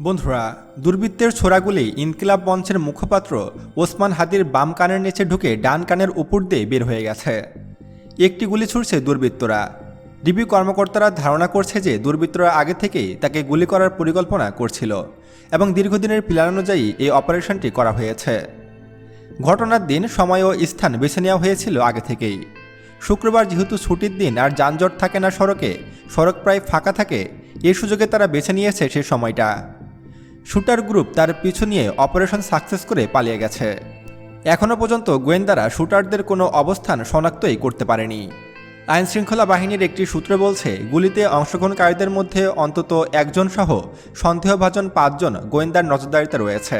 বন্ধুরা, দুর্বৃত্তের ছোড়াগুলি ইনকিলাব মঞ্চের মুখপাত্র ওসমান হাদির বাম কানের নিচে ঢুকে ডান কানের উপর দিয়ে বের হয়ে গেছে। একটি গুলি ছুড়ছে দুর্বৃত্তরা। ডিবি কর্মকর্তারা ধারণা করছে যে দুর্বৃত্তরা আগে থেকেই তাকে গুলি করার পরিকল্পনা করছিল এবং দীর্ঘদিনের প্ল্যান অনুযায়ী এই অপারেশনটি করা হয়েছে। ঘটনার দিন, সময় ও স্থান বেছে নেওয়া হয়েছিল আগে থেকেই। শুক্রবার যেহেতু ছুটির দিন আর যানজট থাকে না সড়কে, সড়ক প্রায় ফাঁকা থাকে এই সুযোগে তারা বেছে নিয়েছে সে সময়টা। শুটার গ্রুপ তার পিছু নিয়ে অপারেশন সাকসেস করে পালিয়ে গেছে। এখনও পর্যন্ত গোয়েন্দারা শুটারদের কোনো অবস্থান শনাক্তই করতে পারেনি। আইনশৃঙ্খলা বাহিনীর একটি সূত্র বলছে, গুলিতে অংশগ্রহণকারীদের মধ্যে অন্তত একজন সহ সন্দেহভাজন পাঁচজন গোয়েন্দার নজরদারিতে রয়েছে।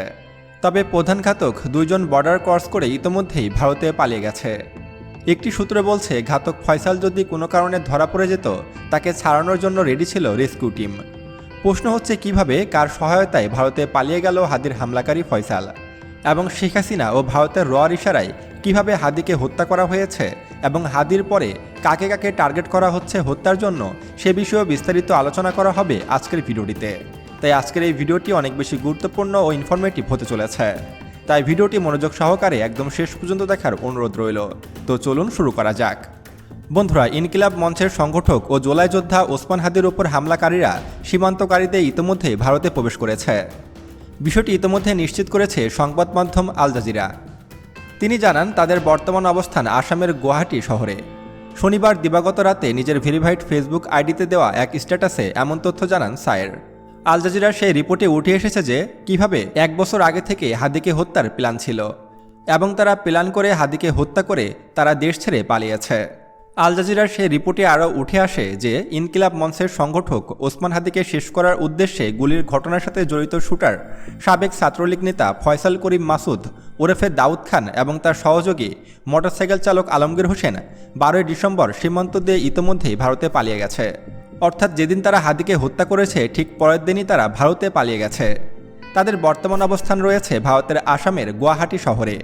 তবে প্রধান ঘাতক দুইজন বর্ডার ক্রস করে ইতোমধ্যেই ভারতে পালিয়ে গেছে। একটি সূত্র বলছে, ঘাতক ফয়সাল যদি কোনো কারণে ধরা পড়ে যেত, তাকে ছাড়ানোর জন্য রেডি ছিল রেস্কিউ টিম। প্রশ্ন হচ্ছে কীভাবে, কার সহায়তায় ভারতে পালিয়ে গেল হাদির হামলাকারী ফয়সাল? এবং শেখ হাসিনা ও ভারতের রয়ার ইশারায় কীভাবে হাদিকে হত্যা করা হয়েছে? এবং হাদির পরে কাকে কাকে টার্গেট করা হচ্ছে হত্যার জন্য সে বিষয়েও বিস্তারিত আলোচনা করা হবে আজকের ভিডিওটিতে। তাই আজকের এই ভিডিওটি অনেক বেশি গুরুত্বপূর্ণ ও ইনফরমেটিভ হতে চলেছে। তাই ভিডিওটি মনোযোগ সহকারে একদম শেষ পর্যন্ত দেখার অনুরোধ রইল। তো চলুন শুরু করা যাক। বন্ধুরা, ইনকিলাব মঞ্চের সংগঠক ও জোলাই যোদ্ধা ওসমান হাদির ওপর হামলাকারীরা সীমান্তকারীদের ইতোমধ্যে ভারতে প্রবেশ করেছে। বিষয়টি ইতোমধ্যে নিশ্চিত করেছে সংবাদ মাধ্যম আল জাজিরা। তিনি জানান, তাদের বর্তমান অবস্থান আসামের গুয়াহাটি শহরে। শনিবার দিবাগত রাতে নিজের ভেরিফাইড ফেসবুক আইডিতে দেওয়া এক স্ট্যাটাসে এমন তথ্য জানান সায়ের। আল জাজিরার সেই রিপোর্টে উঠে এসেছে যে, কীভাবে এক বছর আগে থেকে হাদিকে হত্যার প্ল্যান ছিল এবং তারা প্ল্যান করে হাদিকে হত্যা করে তারা দেশ ছেড়ে পালিয়েছে। আল জাজিরার সেই রিপোর্টে আরও উঠে আসে যে, ইনকিলাব মঞ্চের সংগঠক ওসমান হাদিকে শেষ করার উদ্দেশ্যে গুলির ঘটনার সাথে জড়িত শুটার, সাবেক ছাত্রলীগ নেতা ফয়সাল করিম মাসুদ, ওরফে দাউদ খান এবং তার সহযোগী, মোটরসাইকেল চালক আলমগীর হোসেন বারোই ডিসেম্বর সীমান্ত দিয়ে ইতোমধ্যেই ভারতে পালিয়ে গেছে। অর্থাৎ যেদিন তারা হাদিকে হত্যা করেছে, ঠিক পরের দিনই তারা ভারতে পালিয়ে গেছে। তাদের বর্তমান অবস্থান রয়েছে ভারতের আসামের গুয়াহাটি শহরে।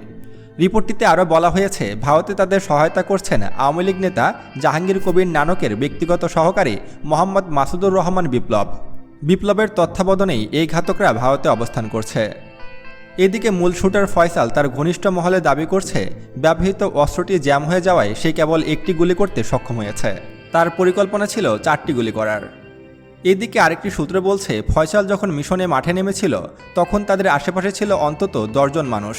রিপোর্টটিতে আরও বলা হয়েছে, ভারতে তাদের সহায়তা করছেন আওয়ামী লীগ নেতা জাহাঙ্গীর কবির নানকের ব্যক্তিগত সহকারী মোহাম্মদ মাসুদুর রহমান বিপ্লব। বিপ্লবের তত্ত্বাবধানেই এই ঘাতকরা ভারতে অবস্থান করছে। এদিকে মূল শুটার ফয়সাল তার ঘনিষ্ঠ মহলে দাবি করছে, ব্যবহৃত অস্ত্রটি জ্যাম হয়ে যাওয়ায় সে কেবল একটি গুলি করতে সক্ষম হয়েছে। তার পরিকল্পনা ছিল চারটি গুলি করার। এদিকে আরেকটি সূত্র বলছে, ফয়সাল যখন মিশনে মাঠে নেমেছিল, তখন তাদের আশেপাশে ছিল অন্তত দশজন মানুষ।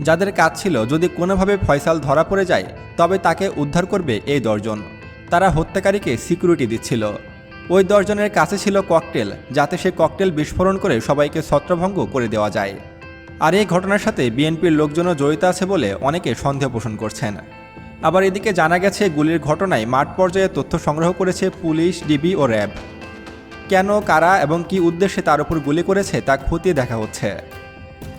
যাদের কাজ ছিল যদি কোনোভাবে ফয়সাল ধরা পড়ে যায়, তবে তাকে উদ্ধার করবে এই দশজন। তারা হত্যাকারীকে সিকিউরিটি দিচ্ছিল। ওই দশজনের কাছে ছিল ককটেল, যাতে সে ককটেল বিস্ফোরণ করে সবাইকে ছত্রভঙ্গ করে দেওয়া যায়। আর এই ঘটনার সাথে বিএনপির লোকজনও জড়িত আছে বলে অনেকে সন্দেহ পোষণ করছেন। আবার এদিকে জানা গেছে, গুলির ঘটনায় মাঠ পর্যায়ে তথ্য সংগ্রহ করেছে পুলিশ, ডিবি ও র্যাব। কেন, কারা এবং কি উদ্দেশ্যে তার উপর গুলি করেছে, তা খতিয়ে দেখা হচ্ছে।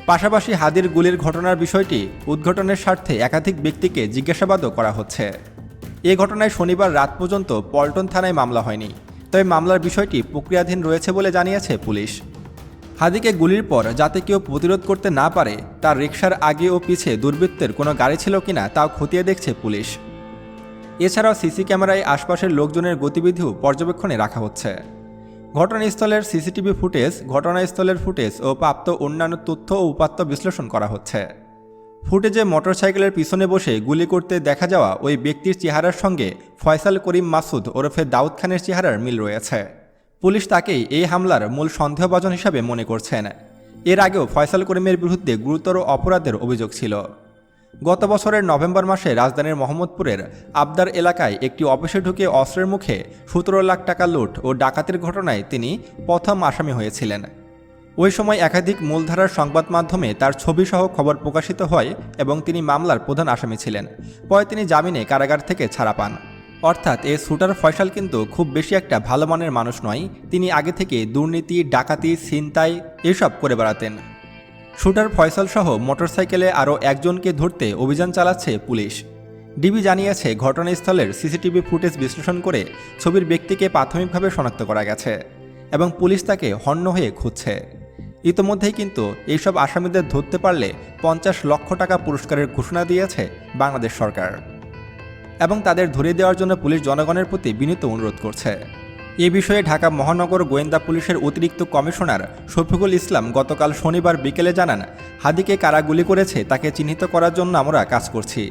পাশাপাশি হাদির গুলির ঘটনার বিষয়টি উদ্ঘাটনের স্বার্থে একাধিক ব্যক্তিকে জিজ্ঞাসাবাদও করা হচ্ছে। এ ঘটনায় শনিবার রাত পর্যন্ত পল্টন থানায় মামলা হয়নি, তবে মামলার বিষয়টি প্রক্রিয়াধীন রয়েছে বলে জানিয়েছে পুলিশ। হাদিকে গুলির পর যাতে কেউ প্রতিরোধ করতে না পারে, তার রিকশার আগে ও পিছে দুর্বৃত্তের কোনো গাড়ি ছিল কিনা তাও খতিয়ে দেখছে পুলিশ। এছাড়াও সিসি ক্যামেরায় আশপাশের লোকজনের গতিবিধিও পর্যবেক্ষণে রাখা হচ্ছে। ঘটনাস্থলের সিসিটিভি ফুটেজ, ঘটনাস্থলের ফুটেজ ও প্রাপ্ত অন্যান্য তথ্য ও উপাত্ত বিশ্লেষণ করা হচ্ছে। ফুটেজে মোটরসাইকেলের পিছনে বসে গুলি করতে দেখা যাওয়া ওই ব্যক্তির চেহারার সঙ্গে ফয়সাল করিম মাসুদ ওরফে দাউদ খানের চেহারার মিল রয়েছে। পুলিশ তাকেই এই হামলার মূল সন্দেহভাজন হিসাবে মনে করছেন। এর আগেও ফয়সাল করিমের বিরুদ্ধে গুরুতর অপরাধের অভিযোগ ছিল। গত বছরের নভেম্বর মাসে রাজধানীর মোহাম্মদপুরের আবদার এলাকায় একটি অফিসে ঢুকে অস্ত্রের মুখে সতেরো লাখ টাকা লুট ও ডাকাতির ঘটনায় তিনি প্রথম আসামি হয়েছিলেন। ওই সময় একাধিক মূলধারার সংবাদ মাধ্যমে তার ছবিসহ খবর প্রকাশিত হয় এবং তিনি মামলার প্রধান আসামি ছিলেন। পরে তিনি জামিনে কারাগার থেকে ছাড়া পান। অর্থাৎ এ শুটার ফয়সাল কিন্তু খুব বেশি একটা ভালো মানের মানুষ নয়, তিনি আগে থেকে দুর্নীতি, ডাকাতি, ছিনতাই এসব করে বেড়াতেন। শুটার ফয়সাল সহ মোটরসাইকেলে আরও একজনকে ধরতে অভিযান চালাচ্ছে পুলিশ। ডিবি জানিয়েছে, ঘটনাস্থলের সিসিটিভি ফুটেজ বিশ্লেষণ করে ছবির ব্যক্তিকে প্রাথমিকভাবে শনাক্ত করা গেছে এবং পুলিশ তাকে হন্য হয়ে খুঁজছে। ইতোমধ্যেই কিন্তু এইসব আসামিদের ধরতে পারলে পঞ্চাশ লক্ষ টাকা পুরস্কারের ঘোষণা দিয়েছে বাংলাদেশ সরকার। এবং তাদের ধরিয়ে দেওয়ার জন্য পুলিশ জনগণের প্রতি বিনীত অনুরোধ করছে। এ বিষয়ে ঢাকা মহানগর গোয়েন্দা পুলিশের অতিরিক্ত কমিশনার শফিকুল ইসলাম গতকাল শনিবার বিকেলে জানান, হাদিকে কারা গুলি করেছে তাকে চিহ্নিত করার জন্য আমরা কাজ করছি।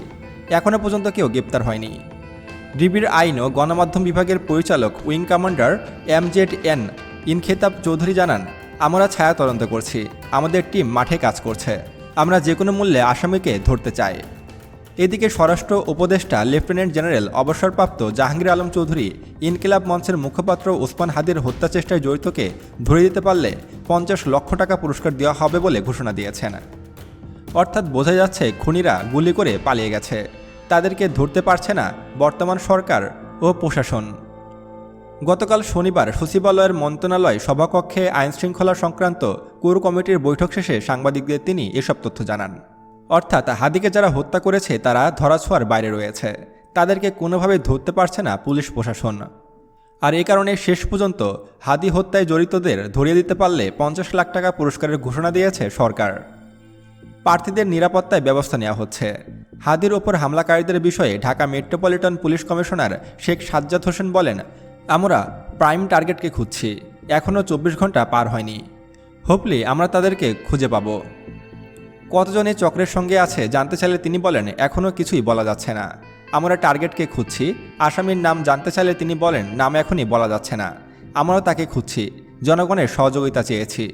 এখনও পর্যন্ত কেউ গ্রেপ্তার হয়নি। ডিবির আইন ও গণমাধ্যম বিভাগের পরিচালক, wing commander M Z N Inkhetab Chowdhury জানান, আমরা ছায়া তদন্ত করছি, আমাদের টিম মাঠে কাজ করছে, আমরা যে কোনো মূল্যে আসামিকে ধরতে চাই। এদিকে স্বরাষ্ট্র উপদেষ্টা লেফটেন্যান্ট জেনারেল অবসরপ্রাপ্ত জাহাঙ্গীর আলম চৌধুরী ইনকিলাব মঞ্চের মুখপাত্র ওসমান হাদির হত্যা চেষ্টায় জড়িতকে ধরে দিতে পারলে পঞ্চাশ লক্ষ টাকা পুরস্কার দেওয়া হবে বলে ঘোষণা দিয়েছেন। অর্থাৎ বোঝা যাচ্ছে খুনিরা গুলি করে পালিয়ে গেছে। তাদেরকে ধরতে পারছে না বর্তমান সরকার ও প্রশাসন। গতকাল শনিবার সচিবালয়ের মন্ত্রণালয় সভাকক্ষে আইনশৃঙ্খলা সংক্রান্ত কোর কমিটির বৈঠক শেষে সাংবাদিকদের তিনি এসব তথ্য জানান। অর্থাৎ হাদিকে যারা হত্যা করেছে, তারা ধরাছোঁয়ার বাইরে রয়েছে। তাদেরকে কোনোভাবে ধরতে পারছে না পুলিশ প্রশাসন। আর এ কারণে শেষ পর্যন্ত হাদি হত্যায় জড়িতদের ধরিয়ে দিতে পারলে পঞ্চাশ লাখ টাকা পুরস্কারের ঘোষণা দিয়েছে সরকার। প্রার্থীদের নিরাপত্তায় ব্যবস্থা নেওয়া হচ্ছে। হাদির ওপর হামলাকারীদের বিষয়ে Dhaka metropolitan police commissioner Sheikh Sajjad Hossain বলেন, আমরা প্রাইম টার্গেটকে খুঁজছি। এখনও চব্বিশ ঘণ্টা পার হয়নি। হোপলি আমরা তাদেরকে খুঁজে পাব। কতজন এই চক্রের সঙ্গে আছে জানতে চাইলে তিনি বলেন এখনও কিছুই বলা যাচ্ছে না। আমরা টার্গেটকে খুঁজছি, আসামির নাম জানতে চাইলে তিনি বলেন, নাম এখনই বলা যাচ্ছে না। আমরাও তাকে খুঁজছি, জনগণের সহযোগিতা চেয়েছি।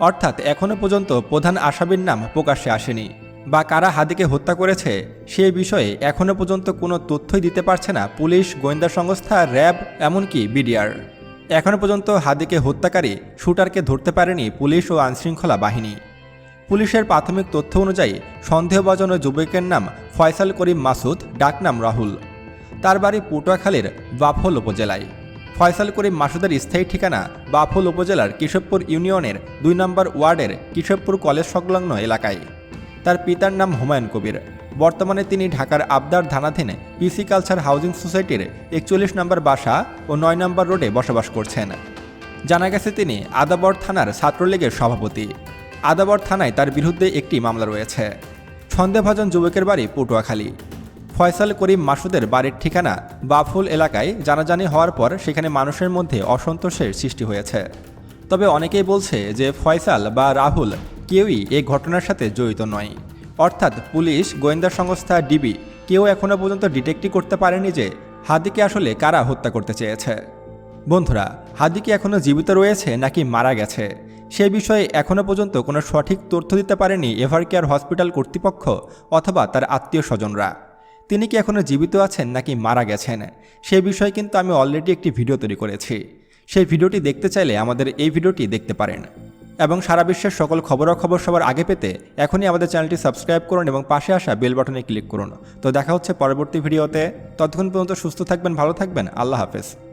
অর্থাৎ এখনও পর্যন্ত প্রধান আসামির নাম প্রকাশ্যে আসেনি। বা কারা হাদিকে হত্যা করেছে, সে বিষয়ে এখনও পর্যন্ত কোনো তথ্যই দিতে পারছে না পুলিশ, গোয়েন্দা সংস্থা, র্যাব, এমনকি বিডিআর। এখনও পর্যন্ত হাদিকে হত্যাকারী, শুটারকে ধরতে পারেনি পুলিশ ও আইনশৃঙ্খলা বাহিনী। পুলিশের প্রাথমিক তথ্য অনুযায়ী সন্দেহভাজন যুবকের নাম ফয়সাল করিম মাসুদ, ডাকনাম রাহুল। তার বাড়ি পটুয়াখালীর বাফল উপজেলায়। ফয়সাল করিম মাসুদের স্থায়ী ঠিকানা বাফল উপজেলার কেশবপুর ইউনিয়নের দুই নম্বর ওয়ার্ডের কেশবপুর কলেজ সংলগ্ন এলাকায়। তার পিতার নাম হুমায়ুন কবির। বর্তমানে তিনি ঢাকার আবদার থানাধীন পিসি কালচার হাউজিং সোসাইটির একচল্লিশ নম্বর বাসা ও নয় নম্বর রোডে বসবাস করছেন। জানা গেছে তিনি আদাবর থানার ছাত্রলীগের সভাপতি। আদাবর থানায় তার বিরুদ্ধে একটি মামলা রয়েছে। সন্দেহভাজন যুবকের বাড়ি পটুয়াখালী। ফয়সাল করিম মাসুদের বাড়ির ঠিকানা বাফুল এলাকায় জানাজানি হওয়ার পর সেখানে মানুষের মধ্যে অসন্তোষের সৃষ্টি হয়েছে। তবে অনেকেই বলছে যে ফয়সাল বা রাহুল কেউই এই ঘটনার সাথে জড়িত নয়। অর্থাৎ পুলিশ, গোয়েন্দা সংস্থা, ডিবি কেউ এখনও পর্যন্ত ডিটেক্টই করতে পারেনি যে হাদিকে আসলে কারা হত্যা করতে চেয়েছে। বন্ধুরা হাদি কি এখনও জীবিত রয়েছে নাকি মারা গেছে? সে বিষয়ে এখনও পর্যন্ত কোনো সঠিক তথ্য দিতে পারেনি এভার কেয়ার হসপিটাল কর্তৃপক্ষ অথবা তার আত্মীয় স্বজনরা। তিনি কি এখনও জীবিত আছেন নাকি মারা গেছেন? সে বিষয়ে কিন্তু আমি অলরেডি একটি ভিডিও তৈরি করেছি। সেই ভিডিওটি দেখতে চাইলে আমাদের এই ভিডিওটি দেখতে পারেন। এবং সারা বিশ্বের সকল খবরাখবর সবার আগে পেতে এখনই আমাদের চ্যানেলটি সাবস্ক্রাইব করুন এবং পাশে আসা বেল বাটনে ক্লিক করুন। তো দেখা হচ্ছে পরবর্তী ভিডিওতে। ততক্ষণ পর্যন্ত সুস্থ থাকবেন, ভালো থাকবেন। আল্লাহ হাফেজ।